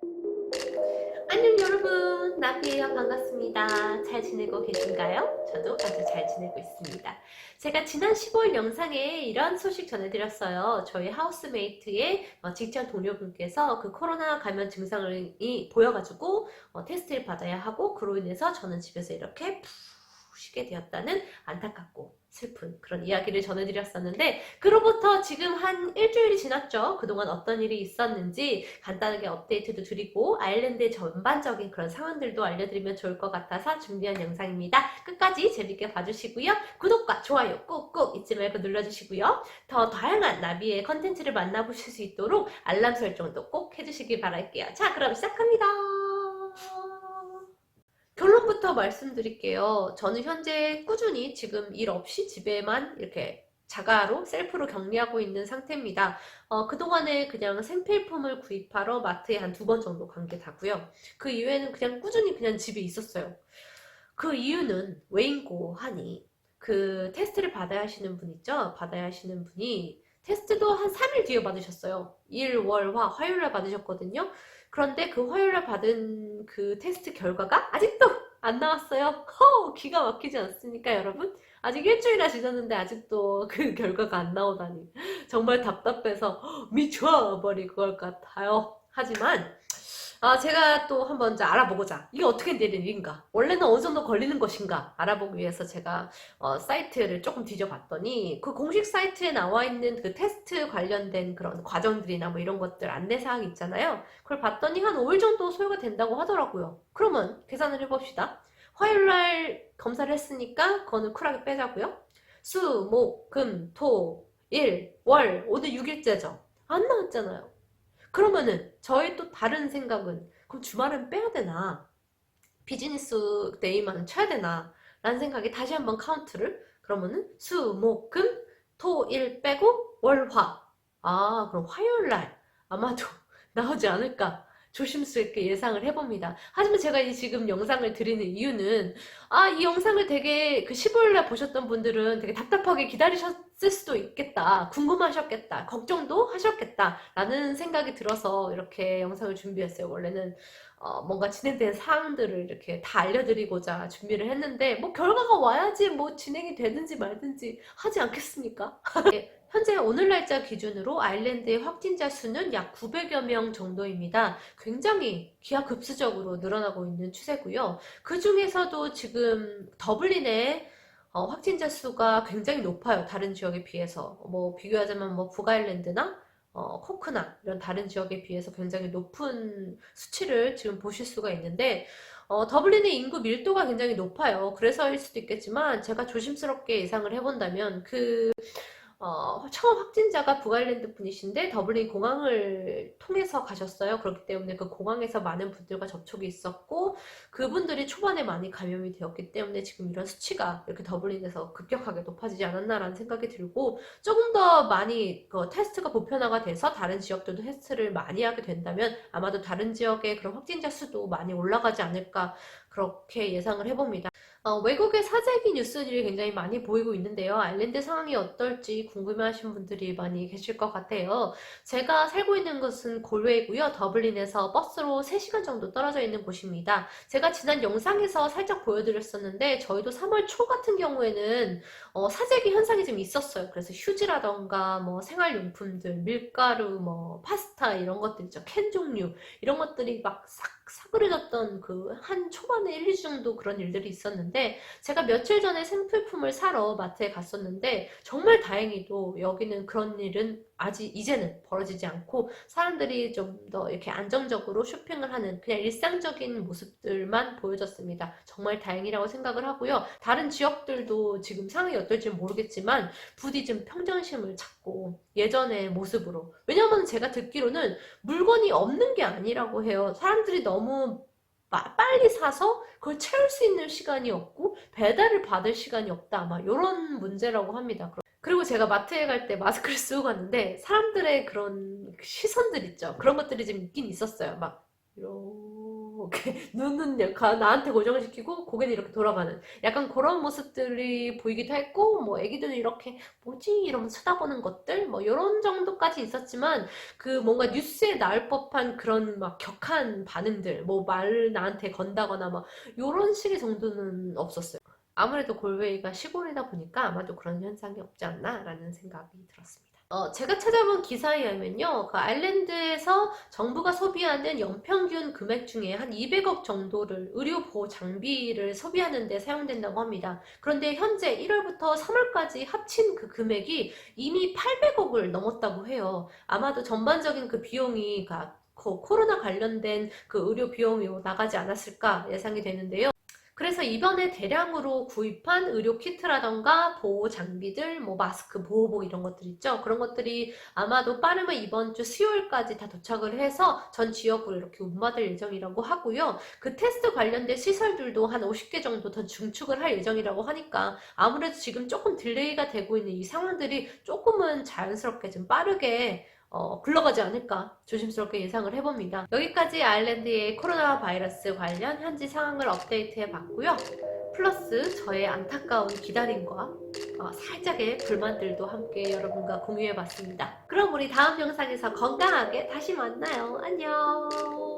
안녕 여러분. 나비예요. 반갑습니다. 잘 지내고 계신가요? 저도 아주 잘 지내고 있습니다. 제가 지난 15일 영상에 이런 소식 전해드렸어요. 저희 하우스메이트의 어, 직장 동료분께서 그 코로나 감염 증상이 보여가지고 어, 테스트를 받아야 하고 그로 인해서 저는 집에서 이렇게 푹 쉬게 되었다는 안타깝고 슬픈 그런 이야기를 전해드렸었는데 그로부터 지금 한 일주일이 지났죠. 그동안 어떤 일이 있었는지 간단하게 업데이트도 드리고 아일랜드의 전반적인 그런 상황들도 알려드리면 좋을 것 같아서 준비한 영상입니다. 끝까지 재밌게 봐주시고요. 구독과 좋아요 꾹꾹 잊지 말고 눌러주시고요. 더 다양한 나비의 컨텐츠를 만나보실 수 있도록 알람 설정도 꼭 해주시길 바랄게요. 자 그럼 시작합니다. 결론부터 말씀드릴게요. 저는 현재 꾸준히 지금 일 없이 집에만 이렇게 자가로 셀프로 격리하고 있는 상태입니다. 어, 그동안에 그냥 생필품을 구입하러 마트에 한 두 번 정도 간 게 다고요. 그 이후에는 그냥 꾸준히 그냥 집에 있었어요. 그 이유는 왜인고 하니 그 테스트를 받아야 하시는 분 있죠? 받아야 하시는 분이 테스트도 한 3일 뒤에 받으셨어요. 일, 월, 화, 화요일에 받으셨거든요. 그런데 그 화요일에 받은 그 테스트 결과가 아직도 안 나왔어요. 허, 기가 막히지 않습니까, 여러분? 아직 일주일이나 지났는데 아직도 그 결과가 안 나오다니. 정말 답답해서 미쳐버릴 것 같아요. 하지만, 아, 제가 또 한번 알아보고자. 이게 어떻게 되는 일인가? 원래는 어느 정도 걸리는 것인가? 알아보기 위해서 제가 어, 사이트를 조금 뒤져봤더니 그 공식 사이트에 나와 있는 그 테스트 관련된 그런 과정들이나 뭐 이런 것들 안내사항 있잖아요. 그걸 봤더니 한 5일 정도 소요가 된다고 하더라고요. 그러면 계산을 해봅시다. 화요일 날 검사를 했으니까 그거는 쿨하게 빼자고요. 수, 목, 금, 토, 일, 월, 오늘 6일째죠. 안 나왔잖아요. 그러면은 저의 또 다른 생각은 그럼 주말은 빼야 되나? 비즈니스 데이만 쳐야 되나? 라는 생각이 다시 한번 카운트를 그러면은 수, 목, 금, 토, 일 빼고 월, 화. 아, 그럼 화요일 날 아마도 나오지 않을까 조심스럽게 예상을 해봅니다. 하지만 제가 이 지금 영상을 드리는 이유는 아, 이 영상을 되게 그 15일 날 보셨던 분들은 되게 답답하게 기다리셨을 수도 있겠다. 궁금하셨겠다. 걱정도 하셨겠다. 라는 생각이 들어서 이렇게 영상을 준비했어요. 원래는 어, 뭔가 진행된 사항들을 이렇게 다 알려드리고자 준비를 했는데 뭐 결과가 와야지 뭐 진행이 되든지 말든지 하지 않겠습니까? 예, 현재 오늘 날짜 기준으로 아일랜드의 확진자 수는 약 900여 명 정도입니다. 굉장히 기하급수적으로 늘어나고 있는 추세고요. 그 중에서도 지금 더블린의 어, 확진자 수가 굉장히 높아요. 다른 지역에 비해서. 뭐 비교하자면 뭐 북아일랜드나 어, 코크나 이런 다른 지역에 비해서 굉장히 높은 수치를 지금 보실 수가 있는데 어, 더블린의 인구 밀도가 굉장히 높아요. 그래서일 수도 있겠지만 제가 조심스럽게 예상을 해본다면 그 어, 처음 확진자가 북아일랜드 분이신데 더블린 공항을 통해서 가셨어요. 그렇기 때문에 그 공항에서 많은 분들과 접촉이 있었고 그분들이 초반에 많이 감염이 되었기 때문에 지금 이런 수치가 이렇게 더블린에서 급격하게 높아지지 않았나라는 생각이 들고 조금 더 많이 그 테스트가 보편화가 돼서 다른 지역들도 테스트를 많이 하게 된다면 아마도 다른 지역의 그런 확진자 수도 많이 올라가지 않을까 그렇게 예상을 해봅니다. 어, 외국의 사재기 뉴스들이 굉장히 많이 보이고 있는데요. 아일랜드 상황이 어떨지 궁금해하신 분들이 많이 계실 것 같아요. 제가 살고 있는 곳은 골웨이고요. 더블린에서 버스로 3시간 정도 떨어져 있는 곳입니다. 제가 지난 영상에서 살짝 보여드렸었는데 저희도 3월 초 같은 경우에는 어, 사재기 현상이 좀 있었어요. 그래서 휴지라던가 뭐 생활용품들, 밀가루, 뭐 파스타 이런 것들 있죠. 캔 종류 이런 것들이 막싹 사그려졌던 그 한 초반에 1, 2주 정도 그런 일들이 있었는데 제가 며칠 전에 생필품을 사러 마트에 갔었는데 정말 다행히도 여기는 그런 일은 아직 이제는 벌어지지 않고 사람들이 좀 더 이렇게 안정적으로 쇼핑을 하는 그냥 일상적인 모습들만 보여졌습니다. 정말 다행이라고 생각을 하고요. 다른 지역들도 지금 상황이 어떨지 모르겠지만 부디 좀 평정심을 찾고 예전의 모습으로 왜냐면 제가 듣기로는 물건이 없는 게 아니라고 해요. 사람들이 너무 마- 빨리 사서 그걸 채울 수 있는 시간이 없고 배달을 받을 시간이 없다. 아마 이런 문제라고 합니다. 그리고 제가 마트에 갈 때 마스크를 쓰고 갔는데 사람들의 그런 시선들 있죠. 그런 것들이 좀 있긴 있었어요. 막뭐 이렇게 눈은 약간 나한테 고정을 시키고 고개는 이렇게 돌아가는 약간 그런 모습들이 보이기도 했고 뭐 애기들은 이렇게 뭐지 이러면서 쳐다보는 것들 뭐 이런 정도까지 있었지만 그 뭔가 뉴스에 나올 법한 그런 막 격한 반응들 뭐 말 나한테 건다거나 막 요런 식의 정도는 없었어요. 아무래도 골웨이가 시골이다 보니까 아마도 그런 현상이 없지 않나라는 생각이 들었습니다. 어, 제가 찾아본 기사에 의하면요, 그 아일랜드에서 정부가 소비하는 연평균 금액 중에 한 200억 정도를 의료 보호 장비를 소비하는 데 사용된다고 합니다. 그런데 현재 1월부터 3월까지 합친 그 금액이 이미 800억을 넘었다고 해요. 아마도 전반적인 그 비용이 그 코- 코로나 관련된 그 의료 비용이 나가지 않았을까 예상이 되는데요. 그래서 이번에 대량으로 구입한 의료 키트라던가 보호 장비들, 뭐 마스크, 보호복 이런 것들 있죠. 그런 것들이 아마도 빠르면 이번 주 수요일까지 다 도착을 해서 전 지역으로 이렇게 운받을 예정이라고 하고요. 그 테스트 관련된 시설들도 한 50개 정도 더 증축을 할 예정이라고 하니까 아무래도 지금 조금 딜레이가 되고 있는 이 상황들이 조금은 자연스럽게 좀 빠르게 어, 굴러가지 않을까 조심스럽게 예상을 해봅니다. 여기까지 아일랜드의 코로나 바이러스 관련 현지 상황을 업데이트해 봤고요. 플러스 저의 안타까운 기다림과 어, 살짝의 불만들도 함께 여러분과 공유해 봤습니다. 그럼 우리 다음 영상에서 건강하게 다시 만나요. 안녕!